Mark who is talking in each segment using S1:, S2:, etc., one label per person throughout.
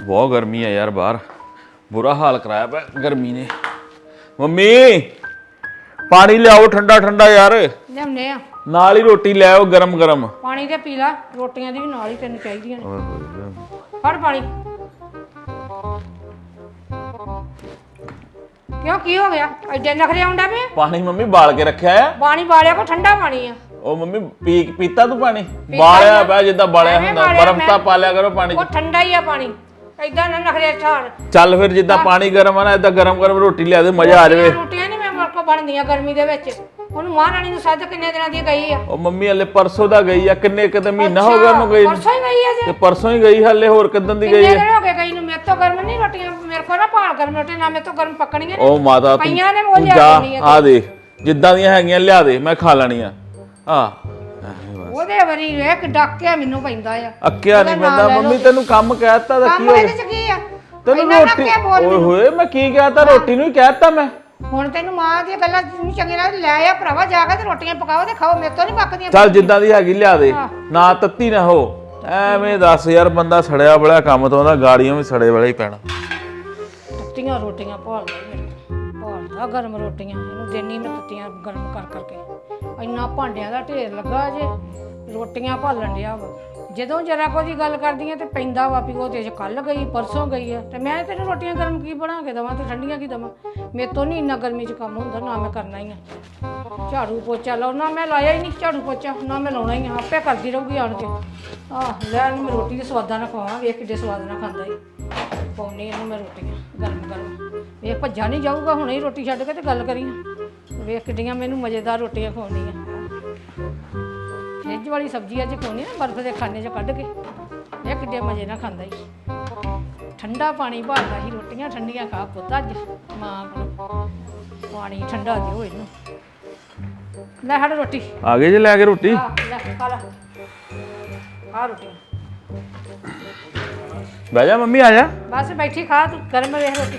S1: ਬਹੁਤ ਗਰਮੀ ਹੈ ਯਾਰ ਬਾਹਰ ਬੁਰਾ ਹਾਲ ਕਰਾਇਆ ਪਿਆ ਗਰਮੀ ਨੇ ਮੰਮੀ ਪਾਣੀ ਲਿਆਓ ਠੰਡਾ ਠੰਡਾ ਯਾਰ
S2: ਲਿਆਉਨੇ ਆ
S1: ਨਾਲ ਹੀ ਰੋਟੀ ਲੈ ਆਓ ਗਰਮ ਗਰਮ
S2: ਪਾਣੀ ਤੇ ਪੀ ਲਾ ਰੋਟੀਆਂ ਦੀ ਵੀ ਨਾਲ ਹੀ ਤੈਨੂੰ ਚਾਹੀਦੀਆਂ ਨੇ ਫੜ ਪਾਣੀ ਕਿਉਂ ਕੀ ਹੋ ਗਿਆ ਐਡੇ ਨਖਰੇ ਆਉਂਦਾ ਪਿਆ
S1: ਪਾਣੀ ਮੰਮੀ ਬਾਲ ਕੇ ਰੱਖਿਆ ਆ
S2: ਪਾਣੀ ਬਾਲਿਆ ਕੋ ਠੰਡਾ ਪਾਣੀ ਆ
S1: ਉਹ ਮੰਮੀ ਪੀ ਪੀਤਾ ਤੂੰ ਪਾਣੀ ਬਾਲਿਆ ਪਿਆ ਜਿੱਦਾਂ ਬਾਲਿਆ
S2: ਐਵੇਂ
S1: ਹੁੰਦਾ
S2: ਬਾਲਿਆ
S1: ਬਰਫ਼
S2: ਮੈਂ।
S1: ਤਾਂ ਪਾ ਲਿਆ ਕਰੋ ਪਾਣੀ 'ਚ
S2: ਉਹ ਠੰਡਾ ਹੀ ਆ ਪਾਣੀ ਐਦਾਂ ਨਾ ਨਖਰੇ ਛਾੜ
S1: ਚੱਲ ਫਿਰ ਜਿੱਦਾਂ ਪਾਣੀ ਗਰਮ ਆ ਨਾ ਇਦਾਂ ਗਰਮ ਗਰਮ ਰੋਟੀ ਲਿਆ ਦੇ ਮਜ਼ਾ ਆ ਜਾਵੇ।
S2: ਰੋਟੀਆਂ ਨਹੀਂ ਮੈਂ ਮਰਕੋ ਬਣਦੀਆਂ ਗਰਮੀ ਦੇ ਵਿੱਚ। ਉਹਨੂੰ ਮਹਾਰਾਣੀ ਨੂੰ ਸੱਦ ਕਿੰਨੇ ਦਿਨਾਂ ਦੀ ਗਈ ਆ।
S1: ਉਹ ਮੰਮੀ ਹਲੇ ਪਰਸੋਂ ਦਾ ਗਈ ਆ ਕਿੰਨੇ ਕਿਤੇ ਮਹੀਨਾ ਹੋ ਗਿਆ ਉਹਨੂੰ ਗਈ ਨੂੰ।
S2: ਪਰਸੋਂ ਹੀ ਗਈ ਆ
S1: ਤੇ
S2: ਜੇ
S1: ਪਰਸੋਂ ਹੀ ਗਈ ਹਲੇ ਹੋਰ ਕਿਦਾਂ ਦੀ ਗਈ
S2: ਕਿੰਨੇ ਦਿਨ ਹੋ ਗਏ ਗਈ ਨੂੰ? ਮੇਰੇ ਤੋਂ ਗਰਮ ਨਹੀਂ ਰੋਟੀਆਂ ਮੇਰੇ ਕੋਲ ਨਾ ਭਾਲ ਗਰਮ ਰੋਟੀ ਨਾ ਮੇਰੇ ਤੋਂ ਗਰਮ ਪੱਕਣੀਆਂ ਨੇ।
S1: ਉਹ ਮਾਤਾ ਤੂੰ
S2: ਪਈਆਂ ਨੇ ਉਹ
S1: ਤੂੰ
S2: ਲਿਆ
S1: ਜਾ
S2: ਆ
S1: ਦੇ ਜਿੱਦਾਂ ਦੀਆਂ ਹੈਗੀਆਂ ਲਿਆ ਦੇ ਮੈਂ ਖਾ ਲੈਣੀਆਂ। ਆ
S2: ਉਹਦੇ ਵਰੀ ਇੱਕ ਡਾਕਿਆ ਮੈਨੂੰ ਪੈਂਦਾ ਆ।
S1: ਅੱਕਿਆ ਨਹੀਂ ਪੈਂਦਾ ਮੰਮੀ ਤੈਨੂੰ ਕੰਮ ਕਹਿਤਾ ਤਾਂ ਕੀ
S2: ਕੰਮ ਇਹਦੇ ਚ ਕੀ ਆ?
S1: ਤੈਨੂੰ
S2: ਇੰਨਾ
S1: ਰੋਟੀ
S2: ਡੱਕਿਆ ਬੋਲ
S1: ਓਏ ਹੋਏ ਮੈਂ ਕੀ ਕਹਿਤਾ? ਰੋਟੀ ਨੂੰ ਹੀ ਕਹਿਤਾ ਮੈਂ।
S2: ਹੁਣ ਤੈਨੂੰ ਮਾਂ ਦੀਆਂ ਗੱਲਾਂ ਨਹੀਂ ਚੰਗੀ ਲੱਗਦੀ ਲੈ ਆ ਭਰਾਵਾ ਜਾ ਕੇ ਤੇ ਰੋਟੀਆਂ ਪਕਾਓ ਤੇ ਖਾਓ ਮੇਰੇ ਤੋਂ ਨਹੀਂ ਪੱਕਦੀਆਂ
S1: ਚੱਲ ਜਿੱਦਾਂ ਦੀ ਹੈਗੀ ਲਿਆ ਦੇ। ਨਾ ਤੱਤੀ ਨਾ ਹੋ। ਐਵੇਂ ਦੱਸ ਯਾਰ ਬੰਦਾ ਸੜਿਆ ਬੜਾ ਕੰਮ ਤੋਂ ਆਉਂਦਾ ਗਾੜੀਆਂ ਵੀ ਸੜੇ ਵਾਲਾ ਹੀ ਪੈਣਾ।
S2: ਤੱਤੀਆਂ ਰੋਟੀਆਂ ਭਾਲਦਾ ਈ ਮੇਰੇ ਭਾਲਦਾ ਗਰਮ ਰੋਟੀਆਂ ਇਹਨੂੰ ਦੇਣੀ ਮੈਂ ਤੱਤੀਆਂ ਗਰਮ ਕਰ ਕਰਕੇ। ਇੰਨਾ ਭਾਂਡਿਆਂ ਦਾ ਢੇਰ ਲੱਗਾ ਜੇ। ਰੋਟੀਆਂ ਭਾਲਣ ਡਿਆ ਵਾ। ਜਦੋਂ ਜਰਾ ਕੋ ਕੋਈ ਗੱਲ ਕਰਦੀਆਂ ਤੇ ਪੈਂਦਾ ਵਾ ਵੀ ਉਹ ਤੇ ਕੱਲ ਗਈ, ਪਰਸੋਂ ਗਈ ਆ। ਤੇ ਮੈਂ ਤੈਨੂੰ ਰੋਟੀਆਂ ਗਰਮ ਕੀ ਬਣਾ ਕੇ ਦਵਾਂ ਤੇ ਠੰਡੀਆਂ ਕੀ ਦਵਾਂ? ਮੇਰੇ ਤੋਂ ਨਹੀਂ ਇੰਨਾ ਗਰਮੀ 'ਚ ਕੰਮ ਹੁੰਦਾ, ਨਾ ਮੈਂ ਕਰਨਾ ਹੀ ਆ। ਝਾੜੂ ਪੋਚਾ ਲਾਉਣਾ ਮੈਂ ਲਾਇਆ ਹੀ ਨਹੀਂ ਝਾੜੂ ਪੋਚਾ, ਨਾ ਮੈਂ ਲਾਉਣਾ ਹੀ ਆ, ਆਪੇ ਕਰਦੀ ਰਹੂਗੀ ਆਣ ਕੇ। ਆਹ, ਲੈ ਮੈਂ ਰੋਟੀ ਦੇ ਸਵਾਦਾਂ ਨਾਲ ਖਵਾਵਾਂ, ਵੇਖ ਕਿੱਡੇ ਸਵਾਦ ਨਾਲ ਖਾਂਦਾ ਈ ਪਾਉਣੀ ਇਹਨੂੰ ਮੈਂ ਰੋਟੀਆਂ, ਗਰਮ ਗਰਮ। ਵੇਖ ਭੱਜਾ ਨਹੀਂ ਜਾਊਗਾ, ਹੁਣੇ ਹੀ ਰੋਟੀ ਛੱਡ ਕੇ ਤੇ ਗੱਲ ਕਰੀਆਂ ਵੇਖ ਕਿੱਡੀਆਂ ਮੈਨੂੰ ਮਜ਼ੇਦਾਰ ਰੋਟੀਆਂ ਖਵਾਉਣੀਆਂ ਫ੍ਰਿਜ ਵਾਲੀ ਸਬਜ਼ੀ ਅੱਜ ਖਵਾਉਣੀ ਨਾ ਬਰਫ਼ ਦੇ ਖਾਣੇ 'ਚ ਕੱਢ ਕੇ। ਇਹ ਕਿੱਡੇ ਮਜ਼ੇ ਨਾਲ ਖਾਂਦਾ ਈ। ਠੰਡਾ ਪਾਣੀ ਭਾਲਦਾ ਸੀ ਰੋਟੀਆਂ ਠੰਡੀਆਂ ਖਾ ਪੁੱਤ ਅੱਜ। ਮਾਂ ਕੋਲ ਪਾਣੀ ਠੰਡਾ ਦਿਓ ਇਹਨੂੰ। ਲੈ ਹੜ ਰੋਟੀ।
S1: ਆ ਗਏ ਜੇ ਲੈ ਕੇ ਰੋਟੀ?
S2: ਆ ਲੈ ਖਾ ਲੈ। ਆ ਰੋਟੀ।
S1: ਬਹਿ ਜਾ ਮੰਮੀ ਆ ਜਾ।
S2: ਬਸ ਬੈਠੀ ਖਾ ਤੂੰ ਗਰਮ ਵੇਖ ਰੋਟੀ।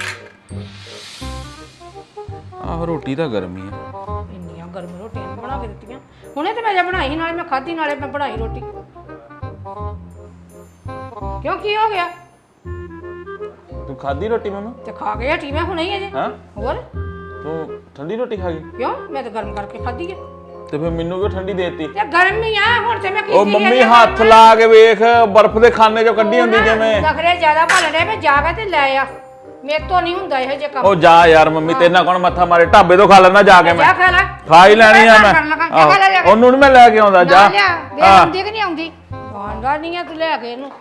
S1: ਆਹ ਰੋਟੀ ਤਾਂ ਗਰਮੀ ਆ।
S2: ਇੰਨੀਆਂ ਗਰਮ ਰੋਟੀਆਂ ਬਣਾ ਕੇ ਦਿੱਤੀਆਂ। ਹੁਣੇ ਤੇ ਮੈਂ ਜੇ ਬਣਾਈ ਸੀ, ਨਾਲੇ ਮੈਂ ਖਾਧੀ ਨਾਲੇ ਮੈਂ ਬਣਾਈ ਰੋਟੀ। ਕਿਉਂ ਕੀ ਹੋ ਗਿਆ?
S1: ਤੂੰ ਖਾਧੀ ਰੋਟੀ ਮੰਮਾ?
S2: ਤੇ ਖਾ ਕੇ ਹਟੀ ਮੈਂ ਹੁਣੇ ਹੀ ਅਜੇ।
S1: ਹਾਂ?
S2: ਹੋਰ?
S1: ਤੂੰ ਠੰਡੀ ਰੋਟੀ ਖਾ ਗਈ?
S2: ਕਿਉਂ? ਮੈਂ ਤਾਂ ਗਰਮ ਕਰਕੇ ਖਾਧੀ ਹੈ
S1: ਤੇ ਫਿਰ ਮੈਨੂੰ ਕਿਉਂ ਠੰਡੀ ਦੇਤੀ?
S2: ਤੇ ਗਰਮ ਹੀ ਆ ਹੁਣ ਤੇ ਮੈਂ
S1: ਉਹ
S2: ਕੀਤੀ
S1: ਮੰਮੀ ਹੱਥ ਲਾ ਕੇ ਵੇਖ ਬਰਫ਼ ਦੇ ਖਾਨੇ ਚੋਂ ਕੱਢੀ ਹੁੰਦੀ ਜਿਵੇਂ
S2: ਨਖਰੇ ਜ਼ਿਆਦਾ ਭਾਲਣੇ ਮੈਂ ਜਾ ਕੇ ਤੇ ਲੈ ਆ। ਮੇਰੇ ਤੋਂ ਨਹੀਂ ਹੁੰਦਾ ਇਹੋ ਜਿਹੇ ਕੰਮ।
S1: ਉਹ ਜਾ ਯਾਰ ਮੰਮੀ ਤੇਰੇ ਨਾਲ ਕੌਣ ਮੱਥਾ ਮਾਰੇ? ਢਾਬੇ ਤੋਂ ਖਾ ਲੈਣਾ ਜਾ ਕੇ ਮੈਂ।
S2: ਜਾ ਖਾ ਲੈ।
S1: ਖਾ ਹੀ ਲੈਣੀ ਆ ਮੈਂ। ਆਹੋ। ਉਹਨੂੰ ਨੀ ਮੈਂ ਲੈ ਕੇ ਆਉਂਦਾ ਜਾ।
S2: ਜਾ ਲਿਆ ਦੇ
S1: ਹਾਂ।
S2: ਆਉਂਦੀ ਕਿ ਨਹੀਂ ਆਉਂਦੀ? ਆਂਦਾ ਨਹੀਂ ਆ ਤੂੰ ਲੈ ਕੇ ਇਹਨੂੰ।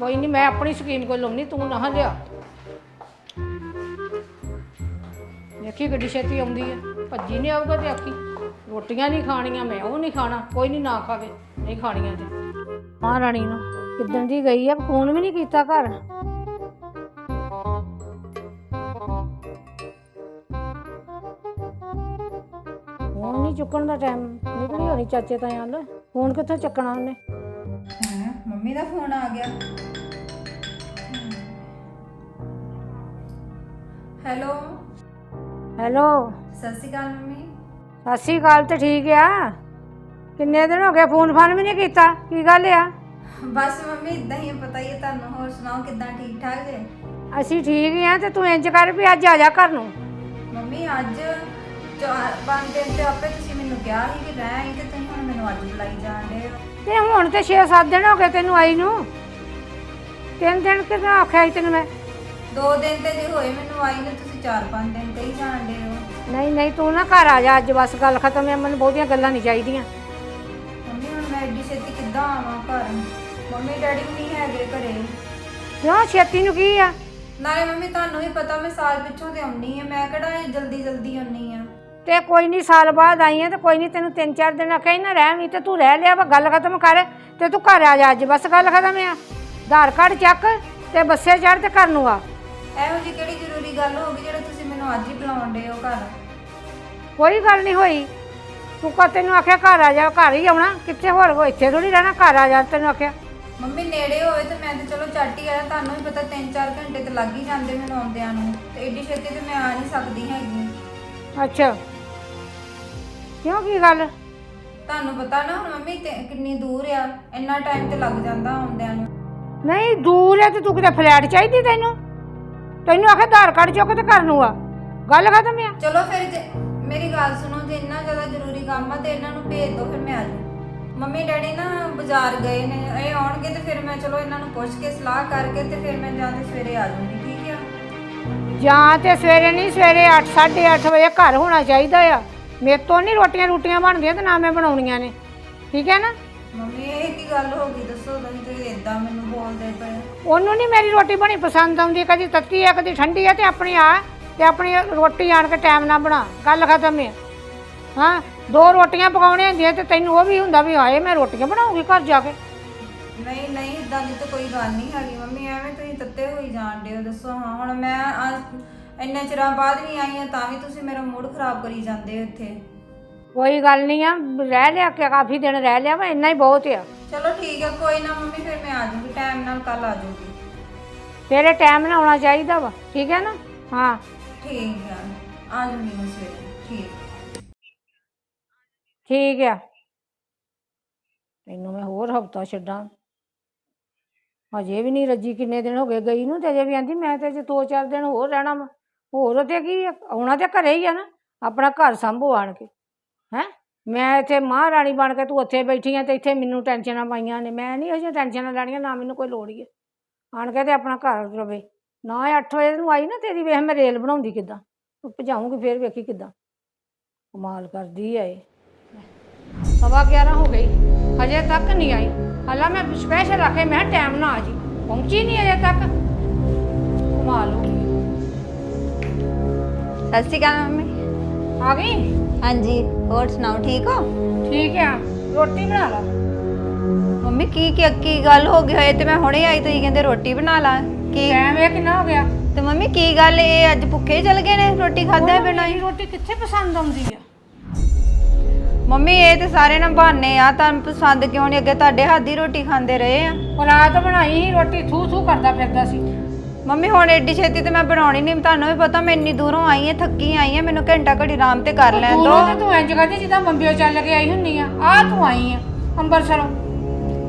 S2: ਕੋਈ ਨਹੀਂ ਮੈਂ ਆਪਣੀ ਸਕੀਮ ਕੋਈ ਲਾਉਣੀ ਤੂੰ ਨਾ ਲਿਆ। ਦੇਖੀ ਗੱਡੀ ਛੇਤੀ ਆਉਂਦੀ ਹੈ ਭੱਜੀ ਨਹੀਂ ਆਊਗਾ ਤੇ ਆਖੀ ਰੋਟੀਆਂ ਨਹੀਂ ਖਾਣੀਆਂ ਮੈਂ ਉਹ ਨਹੀਂ ਖਾਣਾ ਕੋਈ ਨਹੀਂ ਨਾ ਖਾਵੇ ਨਹੀਂ ਖਾਣੀਆਂ ਤੇ। ਹਾਂ ਰਾਣੀ ਨੂੰ। ਕਿੱਦਣ ਦੀ ਗਈ ਆ ਫੋਨ ਵੀ ਨਹੀਂ ਕੀਤਾ ਘਰ। ਫੋਨ ਨਹੀਂ ਚੁੱਕਣ ਦਾ ਟਾਈਮ। ਨਿਕਲੀ ਹੋਣੀ ਚਾਚੇ ਤਾਇਆਂ ਨਾਲ ਫੋਨ ਕਿੱਥੋਂ ਚੱਕਣਾ ਉਹਨੇ?
S3: ਹੈਂ, ਮੰਮੀ ਦਾ ਫੋਨ ਆ ਗਿਆ। ਹੈਲੋ।
S2: ਹੈਲੋ।
S3: ਸਤਿ ਸ਼੍ਰੀ ਅਕਾਲ ਮੰਮੀ।
S2: ਸਤਿ ਸ਼੍ਰੀ ਅਕਾਲ ਤੇ ਠੀਕ ਆ। ਕਿੰਨੇ ਦਿਨ ਹੋ ਗਏ ਫੋਨ ਫਾਨ ਵੀ ਨਹੀਂ ਕੀਤਾ? ਕੀ ਗੱਲ ਆ?
S3: ਬਸ ਮੰਮੀ ਇਦਾਂ ਹੀ ਆ, ਪਤਾ ਹੀ ਹੈ ਤੁਹਾਨੂੰ। ਹੋਰ ਸੁਣਾਓ ਕਿੱਦਾਂ ਠੀਕ ਠਾਕ ਜੇ?
S2: ਅਸੀਂ ਠੀਕ ਆ ਤੇ ਤੂੰ ਇੰਜ ਕਰ ਵੀ ਅੱਜ ਆ ਜਾ ਘਰ ਨੂੰ।
S3: ਮੰਮੀ ਅੱਜ ਚਾਰ ਪੰਜ ਦਿਨ ਤੇ ਆਪੇ ਤੁਸੀਂ ਮੈਨੂੰ ਕਿਹਾ ਸੀ ਕਿ ਰਹਿ ਆਈ ਤੇ ਤੁਸੀਂ ਹੁਣ ਮੈਨੂੰ ਅੱਜ ਬੁਲਾਈ ਜਾਂਦੇ ਹੋ।
S2: ਤੇ ਹੁਣ ਤੇ 6-7 ਦਿਨ ਹੋ ਗਏ ਤੈਨੂੰ ਆਈ ਨੂੰ। ਤਿੰਨ ਦਿਨ ਕਿਦਾਂ ਆਖਿਆ ਸੀ ਤੈਨੂੰ ਮੈਂ?
S3: ਦੋ ਦਿਨ ਤੇ ਜੇ ਹੋਏ ਮੈਨੂੰ ਆਈ ਨੂੰ ਤੁਸੀਂ ਚਾਰ ਪੰਜ ਦਿਨ ਤੇ ਹੀ ਜਾਂਦੇ ਹੋ।
S2: ਨਹੀਂ ਨਹੀਂ ਤੂੰ ਨਾ ਘਰ ਆ ਜਾ ਅੱਜ ਬਸ ਗੱਲ ਖਤਮ ਹੈ ਮੈਨੂੰ ਬਹੁਤੀਆਂ ਗੱਲਾਂ ਨਹੀਂ ਚਾਹੀਦੀਆਂ।
S3: ਮੰਮੀ ਹੁਣ ਮੈਂ ਐਡੀ ਛੇਤੀ ਕਿੱਦਾਂ ਆਵਾਂ ਘਰ? ਮੰਮੀ ਡੈਡੀ ਵੀ ਨਹੀਂ ਹੈਗੇ ਘਰੇ।
S2: ਕਿਉਂ ਛੇਤੀ ਨੂੰ ਕੀ ਆ?
S3: ਨਾਲੇ ਮੰਮੀ ਤੁਹਾਨੂੰ ਵੀ ਪਤਾ ਮੈਂ ਸਾਲ ਪਿੱਛੋਂ ਤੇ ਆਉਣੀ ਆ। ਮੈਂ ਕਿਹੜਾ ਜਲਦੀ ਜਲਦੀ ਆਉਣੀ ਆ?
S2: ਤੇ ਕੋਈ ਨਹੀਂ ਸਾਲ ਬਾਅਦ ਆਈ ਆ ਤੇ ਕੋਈ ਨਹੀਂ ਤੈਨੂੰ ਤਿੰਨ ਚਾਰ ਦਿਨ ਆਖਿਆ ਹੀ ਨਾ ਰਹਿ ਵੀ ਤੇ ਤੂੰ ਰਹਿ ਲਿਆ ਵਾ ਗੱਲ ਖਤਮ ਕਰ ਤੇ ਤੂੰ ਘਰ ਆ ਜਾ ਅੱਜ ਬਸ ਗੱਲ ਖਤਮ ਆ। ਆਧਾਰ ਕਾਰਡ ਚੱਕ ਤੇ ਬੱਸੇ ਚੜ ਤੇ ਘਰ ਨੂੰ ਆ।
S3: ਇਹੋ ਜੀ ਕਿਹੜੀ ਜ਼ਰੂਰੀ ਗੱਲ ਹੋ ਗਈ ਜਿਹੜਾ ਤੁਸੀਂ ਮੈਨੂੰ ਅੱਜ ਹੀ ਬੁਲਾਉਂਦੇ ਹੋ ਘਰ?
S2: ਕੋਈ ਗੱਲ ਨਹੀਂ ਹੋਈ। ਤੂੰ ਕਹ ਤੈਨੂੰ ਆਖਿਆ ਘਰ ਆ ਜਾ ਘਰ ਹੀ ਆਉਣਾ। ਕਿੱਥੇ ਹੋਰ ਇੱਥੇ ਥੋੜੀ ਰਹਿਣਾ ਘਰ ਆ ਜਾ ਤੈਨੂੰ ਆਖਿਆ।
S3: ਮੰਮੀ ਨੇੜੇ ਹੋਵੇ ਤੇ ਮੈਂ ਤੇ ਚਲੋ ਝੱਟ ਹੀ ਆਇਆ ਤੁਹਾਨੂੰ ਵੀ ਪਤਾ 3-4 ਘੰਟੇ ਤੇ ਲੱਗ ਹੀ ਜਾਂਦੇ ਮੈਨੂੰ ਆਉਂਦਿਆਂ ਨੂੰ। ਤੇ ਏਡੀ ਛੇਤੀ ਤੇ ਮੈਂ ਆ ਨਹੀਂ ਸਕਦੀ ਹੈਗੀ।
S2: ਅੱਛਾ। ਕਿਉਂ ਕੀ ਗੱਲ?
S3: ਤੁਹਾਨੂੰ ਪਤਾ ਨਾ ਹੁਣ ਮੰਮੀ ਤੇ ਕਿੰਨੀ ਦੂਰ ਆ ਇੰਨਾ ਟਾਈਮ ਤੇ ਲੱਗ ਜਾਂਦਾ ਆਉਂਦਿਆਂ ਨੂੰ।
S2: ਨਹੀਂ ਦੂਰ ਹੈ ਤੇ ਤੂੰ ਕਿਤੇ ਫਲੈਟ ਚਾਹੀਦੀ ਤੈਨੂੰ? ਤੈਨੂੰ ਆਖੇ ਆਧਾਰ ਕਾਰਡ ਚੁੱਕ ਤੇ ਘਰ ਨੂੰ ਆ। ਗੱਲ ਖਤਮ ਆ।
S3: ਚਲੋ ਫਿਰ ਜੇ ਮੇਰੀ ਗੱਲ ਸੁਣੋ ਜੇ ਇੰਨਾ ਜ਼ਿਆਦਾ ਜ਼ਰੂਰੀ ਕੰਮ ਆ ਤੇ ਇਹਨਾਂ ਨੂੰ ਭੇਜ ਦਿਓ ਫਿਰ ਮੈਂ ਆ ਜਾਊਂ। ਮੰਮੀ ਡੈਡੀ ਨਾ ਬਾਜ਼ਾਰ ਗਏ ਨੇ ਇਹ ਆਉਣਗੇ ਤੇ ਫਿਰ ਮੈਂ ਚਲੋ ਇਹਨਾਂ ਨੂੰ ਪੁੱਛ ਕੇ ਸਲਾਹ ਕਰਕੇ ਤੇ ਫਿਰ ਮੈਂ ਜਾਂਦੇ ਸਵੇਰੇ ਆ ਜਾਊਂਗੀ ਠੀਕ ਆ?
S2: ਜਾਂ ਤੇ ਸਵੇਰੇ ਨਹੀਂ ਸਵੇਰੇ 8 8:30 ਵਜੇ ਘਰ ਹੋਣਾ ਚਾਹੀਦਾ ਆ। ਮੇਰੇ ਤੋਂ ਨਹੀਂ ਰੋਟੀਆਂ ਰੋਟੀਆਂ ਬਣਦੀਆਂ ਤੇ ਨਾ ਮੈਂ ਬਣਾਉਣੀਆਂ ਨੇ। ਠੀਕ ਹੈ ਨਾ?
S3: ਮੰਮੀ ਇਹ ਕੀ ਗੱਲ ਹੋ ਗਈ? ਦੱਸੋ ਤੁਸੀਂ ਤੇ ਇਦਾਂ ਮੈਨੂੰ ਬੋਲਦੇ ਪਏ ਹੋ।
S2: ਉਹਨੂੰ ਨਹੀਂ ਮੇਰੀ ਰੋਟੀ ਬਣੀ ਪਸੰਦ ਆਉਂਦੀ ਕਦੀ ਤੱਤੀ ਆ ਕਦੀ ਠੰਡੀ ਆ ਤੇ ਆਪਣੀ ਆ ਤੇ ਆਪਣੀ ਰੋਟੀ ਆਣ ਕੇ ਟਾਈਮ ਨਾਲ ਬਣਾ। ਗੱਲ ਖਤਮ ਹੈ ਹਾਂ ਦੋ ਰੋਟੀਆਂ ਪਕਾਉਣੀਆਂ ਹੁੰਦੀਆਂ ਤੇ ਤੈਨੂੰ ਉਹ ਵੀ ਹੁੰਦਾ ਵੀ ਹਾਏ ਮੈਂ ਰੋਟੀਆਂ ਬਣਾਉਂਗੀ ਘਰ ਜਾ ਕੇ।
S3: ਨਹੀਂ ਨਹੀਂ ਇਦਾਂ ਦੀ ਤਾਂ ਕੋਈ ਗੱਲ ਨਹੀਂ ਹੈਗੀ ਮੰਮੀ ਐਵੇਂ ਤੁਸੀਂ ਤੱਤੇ ਹੋਈ ਜਾਣਦੇ ਹੋ ਦੱਸੋ ਹਾਂ ਹੁਣ ਮੈਂ ਅੱਜ ਇੰਨੇ ਚਿਰਾਂ ਬਾਅਦ ਵੀ ਆਈ ਹਾਂ ਤਾਂ ਵੀ ਤੁਸੀਂ ਮੇਰਾ ਮੂਡ ਖਰਾਬ ਕਰੀ ਜਾਂਦੇ ਹੋ ਇੱਥੇ।
S2: ਕੋਈ ਗੱਲ ਨਹੀਂ ਆ ਰਹਿ ਲਿਆ ਕਿ ਕਾਫੀ ਦਿਨ ਰਹਿ ਲਿਆ ਵਾ ਇੰਨਾ ਹੀ ਬਹੁਤ ਆ।
S3: ਚਲੋ ਠੀਕ ਹੈ ਕੋਈ ਨਾ ਮੰਮੀ ਫਿਰ ਮੈਂ ਆ ਜਾਊਂਗੀ ਟਾਈਮ ਨਾਲ ਕੱਲ ਆ ਜਾਊਂਗੀ
S2: ਤੇਰੇ ਟਾਈਮ ਨਾਲ ਆਉਣਾ ਚਾਹੀਦਾ ਵਾ ਠੀਕ ਹੈ ਨਾ? ਹਾਂ।
S3: ਠੀਕ ਹੈ ਆ ਜਾਊਂਗੀ ਮੈਂ ਸਵੇਰੇ ਠੀਕ।
S2: ਠੀਕ ਆ। ਤੈਨੂੰ ਮੈਂ ਹੋਰ ਹਫਤਾ ਛੱਡਾਂ। ਹਜੇ ਵੀ ਨਹੀਂ ਰੱਜੀ, ਕਿੰਨੇ ਦਿਨ ਹੋ ਗਏ ਗਈ ਨੂੰ ਤੇ ਅਜੇ ਵੀ ਆਂਦੀ, ਮੈਂ ਤੇ ਅਜੇ ਦੋ ਚਾਰ ਦਿਨ ਹੋਰ ਰਹਿਣਾ ਵਾ। ਹੋਰ ਤੇ ਕੀ ਆ, ਆਉਣਾ ਤੇ ਘਰੇ ਹੀ ਆ ਨਾ, ਆਪਣਾ ਘਰ ਸੰਭੋ ਆਣ ਕੇ। ਹੈ? ਮੈਂ ਇੱਥੇ ਮਹਾਰਾਣੀ ਬਣ ਕੇ ਤੂੰ ਉੱਥੇ ਬੈਠੀ ਆ ਤੇ ਇੱਥੇ ਮੈਨੂੰ ਟੈਨਸ਼ਨਾਂ ਪਾਈਆਂ ਨੇ। ਮੈਂ ਨਹੀਂ ਅਜੇ ਟੈਨਸ਼ਨਾਂ ਲੈਣੀਆਂ, ਨਾ ਮੈਨੂੰ ਕੋਈ ਲੋੜ ਹੀ ਹੈ ਆਣ ਕੇ ਤੇ ਆਪਣਾ ਘਰ ਰਵੇ। ਨਾ 8 ਵਜੇ ਨੂੰ ਆਈ ਨਾ ਤੇਰੀ, ਵੇਖ ਮੈਂ ਰੇਲ ਬਣਾਉਂਦੀ ਕਿੱਦਾਂ। ਭਜਾਉਂਗੀ ਫੇਰ ਵੇਖੀ ਕਿੱਦਾਂ। ਕਮਾਲ ਕਰਦੀ ਆ ਇਹ। ਸਵਾ 11 ਹੋ ਗਈ। ਹਜੇ ਤੱਕ ਨਹੀਂ ਆਈ। ਹਾਲਾ ਮੈਂ ਸਪੈਸ਼ਲ ਆਖੇ ਮੈਂ ਟਾਈਮ ਨਾ ਆ ਜੀ। ਪਹੁੰਚੀ ਨਹੀਂ ਹਜੇ ਤੱਕ। ਕਮਾਲ ਹੋ ਗਈ।
S3: ਸਤਿ ਸ਼੍ਰੀ ਅਕਾਲ ਮੰਮੀ।
S2: ਆ ਗਈ?
S3: ਹਾਂਜੀ ਹੋਰ ਸੁਣਾਓ ਠੀਕ ਹੋ?
S2: ਠੀਕ ਆ। ਰੋਟੀ ਬਣਾ ਲਾ।
S3: ਮੰਮੀ ਕੀ ਕੀ ਕੀ ਗੱਲ ਹੋ ਗਈ ਹੋਏ? ਤੇ ਮੈਂ ਹੁਣੇ ਆਈ ਤੁਸੀਂ ਕਹਿੰਦੇ ਰੋਟੀ ਬਣਾ ਲਾ। ਕੀ
S2: ਟਾਈਮ ਇਹ ਕਿੰਨਾ ਹੋ ਗਿਆ?
S3: ਤੇ ਮੰਮੀ ਕੀ ਗੱਲ ਇਹ ਅੱਜ ਭੁੱਖੇ ਚਲ ਗਏ ਨੇ ਰੋਟੀ ਖਾਦਾ ਬਿਨਾਂ
S2: ਮੇਰੀ ਰੋਟੀ ਕਿੱਥੇ ਪਸੰਦ ਆਉਂਦੀ ਆ?
S3: ਮੰਮੀ ਇਹ ਤੇ ਸਾਰੇ ਨਾ ਬਹਾਨੇ ਆ। ਤੁਹਾਨੂੰ ਪਸੰਦ ਕਿਉਂ ਨਹੀਂ ਅੱਗੇ ਤੁਹਾਡੇ ਹੱਥ ਦੀ ਰੋਟੀ ਖਾਂਦੇ ਰਹੇ ਆ।
S2: ਉਹ ਰਾਤ ਬਣਾਈ ਸੀ ਰੋਟੀ ਥੂ ਥੂ ਕਰਦਾ ਫਿਰਦਾ ਸੀ।
S3: ਮੰਮੀ ਹੁਣ ਐਡੀ ਛੇਤੀ ਤੇ ਮੈਂ ਬਣਾਉਣੀ ਨਹੀਂ ਤੁਹਾਨੂੰ ਵੀ ਪਤਾ ਮੈਂ ਇੰਨੀ ਦੂਰੋਂ ਆਈ ਆ ਥੱਕੀ ਆਈ ਆ। ਮੈਨੂੰ ਘੰਟਾ ਘੜੀ ਆਰਾਮ ਤੇ ਕਰ ਲੈਣ ਦੋ।
S2: ਤੇ ਤੂੰ ਇੰਜ ਕਰਦੀ ਜਿੱਦਾਂ ਬੰਬਿਓ ਚੱਲ ਕੇ ਆਈ ਹੁੰਨੀ ਆ। ਆ ਤੂੰ ਆਈ ਆ ਅੰਬਰਸਰੋਂ।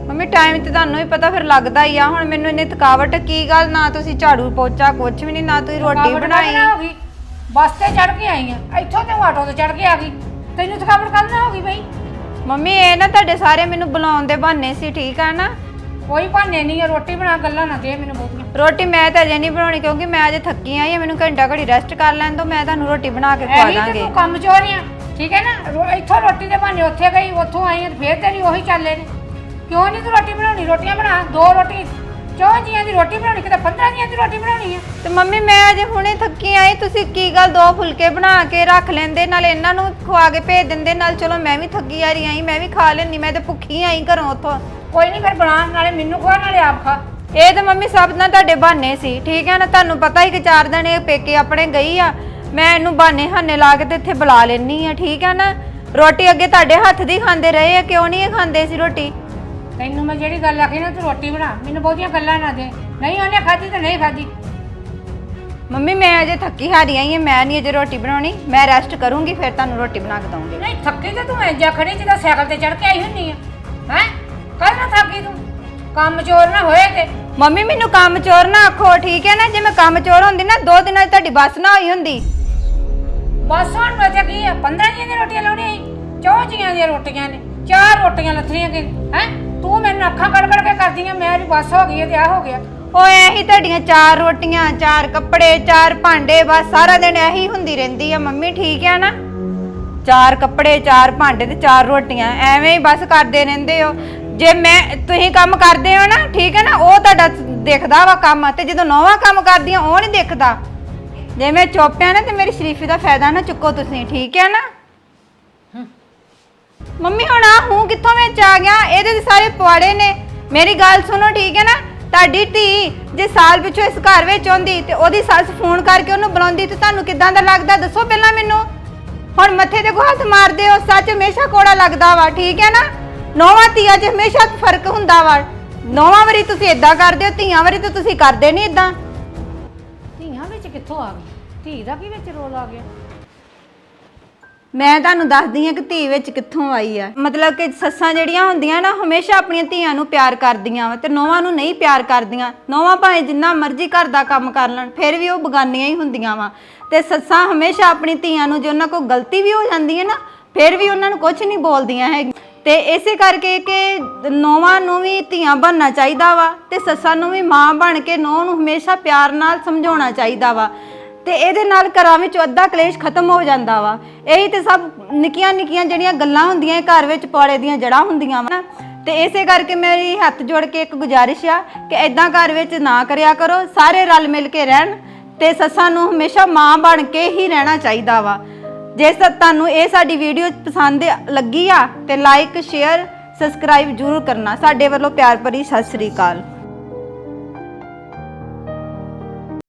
S3: ਮੰਮੀ ਟਾਈਮ ਤੇ ਤੁਹਾਨੂੰ ਵੀ ਪਤਾ ਫਿਰ ਲੱਗਦਾ ਹੀ ਆ। ਹੁਣ ਮੈਨੂੰ ਇੰਨੀ ਥਕਾਵਟ ਕੀ ਗੱਲ? ਨਾ ਤੁਸੀਂ ਝਾੜੂ ਪੋਚਾ ਕੁਛ ਵੀ ਨਹੀਂ ਨਾ ਤੁਸੀਂ ਰੋਟੀ ਬਣਾਈ।
S2: ਹੋ ਗਈ। ਬੱਸ ਤੇ ਚੜ ਕੇ ਆਈ ਆ। ਇੱਥੋਂ ਤੇ ਆਟੋ ਤੇ ਚੜ ਕੇ ਆ ਗਈ। ਤੈਨੂੰ ਥਕਾਵਟ ਕੱਲ ਨਾ ਹੋ ਗਈ ਬਈ।
S3: ਮੰਮੀ ਇਹ ਨਾ ਤੁਹਾਡੇ ਸਾਰੇ ਮੈਨੂੰ ਬੁਲਾਉਣ ਦੇ ਬਹਾਨੇ ਸੀ ਠੀਕ ਆ ਨਾ?
S2: ਕੋਈ ਭਾਨੇ ਨਹੀਂ ਆ ਰੋਟੀ ਬਣਾ ਗੱਲਾਂ ਨਾ ਦੇ ਮੈਨੂੰ ਬਹੁਤੀਆਂ।
S3: ਰੋਟੀ ਮੈਂ ਤਾਂ ਅਜੇ ਨਹੀਂ ਬਣਾਉਣੀ ਕਿਉਂਕਿ ਮੈਂ ਅਜੇ ਥੱਕੀ ਆਈ ਆ ਮੈਨੂੰ ਘੰਟਾ ਘੜੀ ਰੈਸਟ ਕਰ ਲੈਣ ਦੋ ਮੈਂ ਤੁਹਾਨੂੰ ਰੋਟੀ ਬਣਾ ਕੇ ਖਵਾ
S2: ਐਹੀ ਤੇ
S3: ਦਾਂਗੇ।
S2: ਤੂੰ ਕੰਮ ਚੋਰੀਆਂ ਠੀਕ ਹੈ ਨਾ? ਰੋ- ਇੱਥੋਂ ਰੋਟੀ ਦੇ ਭਾਨੇ ਉੱਥੇ ਗਈ ਉੱਥੋਂ ਆਈ ਆ ਤੇ ਫੇਰ ਤੇਰੀ ਉਹੀ ਚੱਲੇ ਨੇ ਕਿਉਂ ਨਹੀਂ ਤੂੰ ਰੋਟੀ ਬਣਾਉਣੀ? ਰੋਟੀਆਂ ਬਣਾ ਦੋ ਰੋਟੀ। ਚੌਂ ਜੀਆਂ ਦੀ ਰੋਟੀ ਬਣਾਉਣੀ ਕਿਤੇ 15 ਜੀਆਂ ਦੀ ਰੋਟੀ ਬਣਾਉਣੀ ਆ?
S3: ਤੇ ਮੰਮੀ ਮੈਂ ਅਜੇ ਹੁਣੇ ਥੱਕੀ ਆਈ ਤੁਸੀਂ ਕੀ ਗੱਲ ਦੋ ਫੁਲਕੇ ਬਣਾ ਕੇ ਰੱਖ ਲੈਂਦੇ ਨਾਲ ਇਹਨਾਂ ਨੂੰ ਖਵਾ ਕੇ ਭੇਜ ਦਿੰਦੇ ਨਾਲ ਚਲੋ ਮੈਂ ਵੀ ਥੱਕੀ ਆ ਰਹੀ ਆਈ ਮੈਂ ਵੀ ਖਾ ਲੈਂਦੀ ਮੈਂ ਤੇ ਭੁੱਖੀ ਆਈ ਘਰੋਂ ਉੱਥੋਂ।
S2: ਕੋਈ ਨਹੀਂ ਫਿਰ ਬਣਾ ਨਾਲੇ ਮੈਨੂੰ ਖਵਾ ਨਾਲੇ ਆਪ ਖਾ।
S3: ਇਹ ਤਾਂ ਮੰਮੀ ਸਭ ਨਾਲ ਤੁਹਾਡੇ ਬਹਾਨੇ ਸੀ ਠੀਕ ਹੈ ਨਾ? ਤੁਹਾਨੂੰ ਪਤਾ ਹੀ ਕਿ ਚਾਰ ਦਿਨ ਇਹ ਪੇਕੇ ਆਪਣੇ ਗਈ ਆ ਮੈਂ ਇਹਨੂੰ ਬਹਾਨੇ ਹਾਨੇ ਲਾ ਕੇ ਤੇ ਇੱਥੇ ਬੁਲਾ ਲੈਣੀ ਆ ਠੀਕ ਹੈ ਨਾ? ਰੋਟੀ ਅੱਗੇ ਤੁਹਾਡੇ ਹੱਥ ਦੀ ਖਾਂਦੇ ਰਹੇ ਆ ਕਿਉਂ ਨਹੀਂ ਇਹ ਖਾਂਦੇ ਸੀ ਰੋਟੀ?
S2: ਤੈਨੂੰ ਮੈਂ ਜਿਹੜੀ ਗੱਲ ਆਖੀ ਨਾ ਤੂੰ ਰੋਟੀ ਬਣਾ ਮੈਨੂੰ ਬਹੁਤੀਆਂ ਗੱਲਾਂ ਨਾ ਦੇ। ਨਹੀਂ ਉਹਨੇ ਖਾਧੀ ਤੇ ਨਹੀਂ ਖਾਧੀ।
S3: ਮੰਮੀ ਮੈਂ ਅਜੇ ਥੱਕੀ ਹਾਰੀ ਆਈ ਆ ਮੈਂ ਨਹੀਂ ਅਜੇ ਰੋਟੀ ਬਣਾਉਣੀ। ਮੈਂ ਰੈਸਟ ਕਰੂੰਗੀ ਫਿਰ ਤੁਹਾਨੂੰ ਰੋਟੀ ਬਣਾ ਕੇ ਦਊਂਗੀ।
S2: ਨਹੀਂ ਥੱਕੀ ਤੇ ਤੂੰ ਐਜਾ ਖੜੀ ਜਿੱਦਾਂ ਸਾਈਕਲ ਤੇ ਚੜ ਕੇ ਆਈ ਹੁੰਨੀ ਆ। ਹੈ? ਕੱਲ ਨਾ ਥੱਕੀ ਤੂੰ। ਕੰਮ ਚੋਰ ਨਾ ਹੋਏ ਤੇ।
S3: ਮੰਮੀ ਮੈਨੂੰ ਕੰਮ ਚੋਰ ਨਾ ਆਖੋ ਠੀਕ ਹੈ ਨਾ? ਜੇ ਮੈਂ ਕੰਮ ਚੋਰ ਹੁੰਦੀ ਨਾ ਦੋ ਦਿਨਾਂ 'ਚ ਤੁਹਾਡੀ ਬੱਸ ਨਾ ਹੋਈ ਹੁੰਦੀ।
S2: ਬਸ ਹੁਣ ਮੈਂ ਤੇ ਕੀ ਆ? 15 ਜੀਆਂ ਦੀਆਂ ਰੋਟੀਆਂ ਲਾਉਣੀਆਂ ਸੀ ਚੌਂ ਜੀਆਂ ਦੀਆਂ ਰੋਟੀਆਂ ਨੇ ਚਾਰ ਰੋਟੀਆਂ ਲੱਥਣੀਆਂ ਕਿ ਹੈ? ਤੂੰ ਮੈਨੂੰ ਅੱਖਾਂ ਕੱਢ ਕੱਢ ਕੇ ਕਰਦੀ ਆ ਮੇਰੀ ਬੱਸ ਹੋ ਗਈ ਹੈ ਤੇ ਆ ਹੋ ਗਿਆ।
S3: ਓਏ, ਇਹੀ ਤੁਹਾਡੀਆਂ ਚਾਰ ਰੋਟੀਆਂ, ਚਾਰ ਕੱਪੜੇ, ਚਾਰ ਭਾਂਡੇ, ਬਸ ਸਾਰਾ ਦਿਨ ਇਹੀ ਹੁੰਦੀ ਰਹਿੰਦੀ ਆ। ਮੰਮੀ ਠੀਕ ਹੈ ਨਾ? ਚਾਰ ਕੱਪੜੇ, ਚਾਰ ਭਾਂਡੇ ਤੇ ਚਾਰ ਰੋਟੀਆਂ, ਐਵੇਂ ਹੀ ਬਸ ਕਰਦੇ ਰਹਿੰਦੇ ਹੋ। ਜੇ ਮੈਂ, ਤੁਸੀਂ ਕੰਮ ਕਰਦੇ ਹੋ ਨਾ, ਠੀਕ ਹੈ ਨਾ, ਉਹ ਤੁਹਾਡਾ ਦੇਖਦਾ ਵਾ ਕੰਮ, ਤੇ ਜਦੋਂ ਨਵਾਂ ਕੰਮ ਕਰਦੀਆਂ ਉਹ ਨਹੀਂ ਦੇਖਦਾ। ਜੇ ਮੈਂ ਚੁੱਪ ਆ ਨਾ, ਤੇ ਮੇਰੀ ਸ਼ਰੀਫੀ ਦਾ ਫਾਇਦਾ ਨਾ ਚੁੱਕੋ ਤੁਸੀਂ, ਠੀਕ ਹੈ ਨਾ? ਮੰਮੀ ਹੁਣ ਆ ਹੂੰ ਕਿੱਥੋਂ ਵਿੱਚ ਆ ਗਿਆ? ਇਹਦੇ ਤੇ ਸਾਰੇ ਪਵਾੜੇ ਨੇ। ਮੇਰੀ ਗੱਲ ਸੁਣੋ, ਠੀਕ ਹੈ ਨਾ? ਤੁਹਾਡੀ ਧੀ ਜੇ ਸਾਲ ਪਿੱਛੋਂ ਇਸ ਘਰ ਵਿੱਚ ਆਉਂਦੀ ਤੇ ਉਹਦੀ ਸੱਸ ਫੋਨ ਕਰਕੇ ਉਹਨੂੰ ਬੁਲਾਉਂਦੀ ਤੇ ਤੁਹਾਨੂੰ ਕਿਦਾਂ ਦਾ ਲੱਗਦਾ? ਦੱਸੋ ਪਹਿਲਾਂ ਮੈਨੂੰ। ਹੁਣ ਮੱਥੇ ਤੇ ਕੋ ਹੱਥ ਮਾਰਦੇ ਹੋ, ਸੱਚ ਹਮੇਸ਼ਾ ਕੋੜਾ ਲੱਗਦਾ ਵਾ, ਠੀਕ ਹੈ ਨਾ? ਨੌਵਾਂ ਧੀਆਂ 'ਚ ਹਮੇਸ਼ਾ ਫ਼ਰਕ ਹੁੰਦਾ ਵਾ। ਨੌਵਾਂ ਵਾਰੀ ਤੁਸੀਂ ਇਦਾਂ ਕਰਦੇ ਹੋ, ਧੀਆਂ ਵਾਰੀ ਤਾਂ ਤੁਸੀਂ ਕਰਦੇ ਨਹੀਂ ਇਦਾਂ
S2: ਧੀਆਂ ਵਿੱਚ ਕਿੱਥੋਂ ਆ ਗਈ ਧੀ ਦਾ ਕੀ ਵਿੱਚ ਰੋਲ ਆ ਗਿਆ?
S3: ਮੈਂ ਤੁਹਾਨੂੰ ਦੱਸਦੀ ਹਾਂ ਕਿ ਧੀ ਵਿੱਚ ਕਿੱਥੋਂ ਆਈ ਆ। ਮਤਲਬ ਕਿ ਸੱਸਾਂ ਜਿਹੜੀਆਂ ਹੁੰਦੀਆਂ ਨਾ, ਹਮੇਸ਼ਾ ਆਪਣੀਆਂ ਧੀਆਂ ਨੂੰ ਪਿਆਰ ਕਰਦੀਆਂ ਵਾ ਤੇ ਨੌਵਾਂ ਨੂੰ ਨਹੀਂ ਪਿਆਰ ਕਰਦੀਆਂ। ਨੌਵਾਂ ਭਾਵੇਂ ਜਿੰਨਾ ਮਰਜ਼ੀ ਘਰ ਦਾ ਕੰਮ ਕਰ ਲੈਣ, ਫਿਰ ਵੀ ਉਹ ਬਗਾਨੀਆਂ ਹੀ ਹੁੰਦੀਆਂ ਵਾ। ਤੇ ਸੱਸਾਂ ਹਮੇਸ਼ਾ ਆਪਣੀ ਧੀਆਂ ਨੂੰ ਜੇ ਉਹਨਾਂ ਕੋਲ ਗਲਤੀ ਵੀ ਹੋ ਜਾਂਦੀ ਹੈ ਨਾ, ਫਿਰ ਵੀ ਉਹਨਾਂ ਨੂੰ ਕੁਝ ਨਹੀਂ ਬੋਲਦੀਆਂ ਹੈ ਤੇ ਇਸੇ ਕਰਕੇ ਕਿ ਨੌਵਾਂ ਨੂੰ ਵੀ ਧੀਆਂ ਬਣਨਾ ਚਾਹੀਦਾ ਵਾ ਤੇ ਸੱਸਾਂ ਨੂੰ ਵੀ ਮਾਂ ਬਣ ਕੇ ਨੌ ਨੂੰ ਹਮੇਸ਼ਾ ਪਿਆਰ ਨਾਲ ਸਮਝਾਉਣਾ ਚਾਹੀਦਾ ਵਾ। ਤੇ ਇਹਦੇ ਨਾਲ ਘਰਾਂ ਵਿੱਚ ਅੱਧਾ ਕਲੇਸ਼ ਖਤਮ ਹੋ ਜਾਂਦਾ ਵਾ। ਇਹੀ ਤੇ ਸਭ ਨਿੱਕੀਆਂ ਨਿੱਕੀਆਂ ਜਿਹੜੀਆਂ ਗੱਲਾਂ ਹੁੰਦੀਆਂ ਇਹ ਘਰ ਵਿੱਚ ਪੌੜੇ ਦੀਆਂ ਜੜਾਂ ਹੁੰਦੀਆਂ ਵਾ। ਤੇ ਇਸੇ ਕਰਕੇ ਮੇਰੀ ਹੱਥ ਜੋੜ ਕੇ ਇੱਕ ਗੁਜ਼ਾਰਿਸ਼ ਆ ਕਿ ਐਦਾਂ ਘਰ ਵਿੱਚ ਨਾ ਕਰਿਆ ਕਰੋ, ਸਾਰੇ ਰਲ ਮਿਲ ਕੇ ਰਹਿਣ ਤੇ ਸੱਸਾਂ ਨੂੰ ਹਮੇਸ਼ਾ ਮਾਂ ਬਣ ਕੇ ਹੀ ਰਹਿਣਾ ਚਾਹੀਦਾ ਵਾ। ਜੇ ਸ- ਤੁਹਾਨੂੰ ਇਹ ਸਾਡੀ ਵੀਡੀਓ ਪਸੰਦ ਲੱਗੀ ਆ ਤੇ ਲਾਈਕ ਸ਼ੇਅਰ ਸਬਸਕ੍ਰਾਈਬ ਜ਼ਰੂਰ ਕਰਨਾ। ਸਾਡੇ ਵੱਲੋਂ ਪਿਆਰ ਭਰੀ ਸਤਿ ਸ੍ਰੀ ਅਕਾਲ।